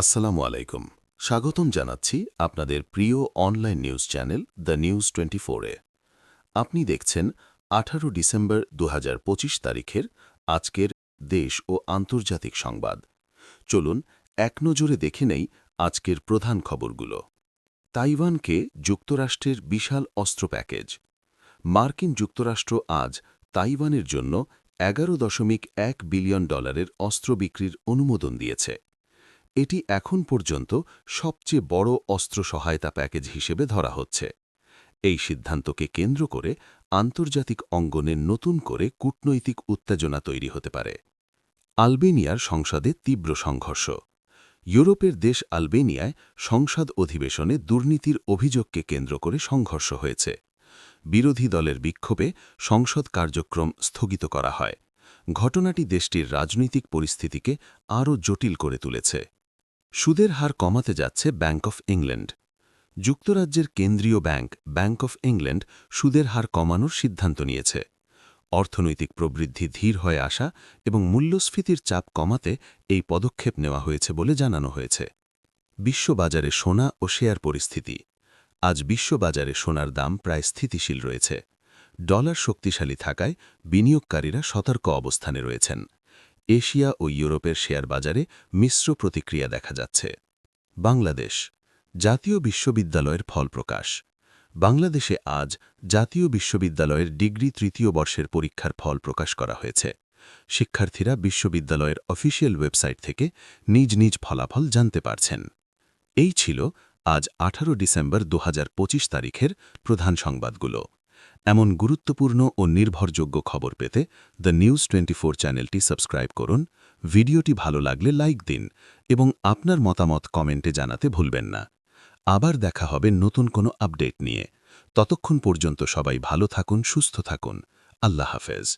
আসসালামু আলাইকুম। স্বাগতম জানাচ্ছি আপনাদের প্রিয় online news channel the news twenty ফোরে আপনি দেখছেন আঠারো ডিসেম্বর দু হাজার পঁচিশ তারিখের আজকের দেশ ও আন্তর্জাতিক সংবাদ। চলুন এক নজরে দেখে নেই আজকের প্রধান খবরগুলো। তাইওয়ানকে যুক্তরাষ্ট্রের বিশাল অস্ত্র প্যাকেজ। মার্কিন যুক্তরাষ্ট্র আজ তাইওয়ানের জন্য এগারো দশমিক এক বিলিয়ন ডলারের অস্ত্র বিক্রির অনুমোদন দিয়েছে। এটি এখন পর্যন্ত সবচেয়ে বড় অস্ত্র সহায়তা প্যাকেজ হিসেবে ধরা হচ্ছে। এই সিদ্ধান্তকে কেন্দ্র করে আন্তর্জাতিক অঙ্গনে নতুন করে কূটনৈতিক উত্তেজনা তৈরি হতে পারে। আলবেনিয়ার সংসদে তীব্র সংঘর্ষ। ইউরোপের দেশ আলবেনিয়ায় সংসদ অধিবেশনে দুর্নীতির অভিযোগকে কেন্দ্র করে সংঘর্ষ হয়েছে। বিরোধী দলের বিক্ষোভে সংসদ কার্যক্রম স্থগিত করা হয়। ঘটনাটি দেশটির রাজনৈতিক পরিস্থিতিকে আরও জটিল করে তুলেছে। সুদের হার কমাতে যাচ্ছে ব্যাঙ্ক অফ ইংল্যান্ড যুক্তরাজ্যের কেন্দ্রীয় ব্যাংক ব্যাংক অফ ইংল্যান্ড সুদের হার কমানোর সিদ্ধান্ত নিয়েছে। অর্থনৈতিক প্রবৃদ্ধি ধীর হয়ে আসা এবং মূল্যস্ফীতির চাপ কমাতে এই পদক্ষেপ নেওয়া হয়েছে বলে জানানো হয়েছে। বিশ্ববাজারে সোনা ও শেয়ার পরিস্থিতি। আজ বিশ্ববাজারে সোনার দাম প্রায় স্থিতিশীল রয়েছে। ডলার শক্তিশালী থাকায় বিনিয়োগকারীরা সতর্ক অবস্থানে রয়েছেন। এশিয়া ও ইউরোপের শেয়ার বাজারে মিশ্র প্রতিক্রিয়া দেখা যাচ্ছে। বাংলাদেশ, জাতীয় বিশ্ববিদ্যালয়ের ফল প্রকাশ। বাংলাদেশে আজ জাতীয় বিশ্ববিদ্যালয়ের ডিগ্রি তৃতীয় বর্ষের পরীক্ষার ফল প্রকাশ করা হয়েছে। শিক্ষার্থীরা বিশ্ববিদ্যালয়ের অফিসিয়াল ওয়েবসাইট থেকে নিজ নিজ ফলাফল জানতে পারছেন। এই ছিল আজ আঠারো ডিসেম্বর দু হাজার পঁচিশ তারিখের প্রধান সংবাদগুলো। এমন গুরুত্বপূর্ণ ও নির্ভরযোগ্য খবর পেতে দ্য নিউজ টোয়েন্টি চ্যানেলটি সাবস্ক্রাইব করুন। ভিডিওটি ভালো লাগলে লাইক দিন এবং আপনার মতামত কমেন্টে জানাতে ভুলবেন না। আবার দেখা হবে নতুন কোনো আপডেট নিয়ে। ততক্ষণ পর্যন্ত সবাই ভালো থাকুন, সুস্থ থাকুন। আল্লাহ হাফেজ।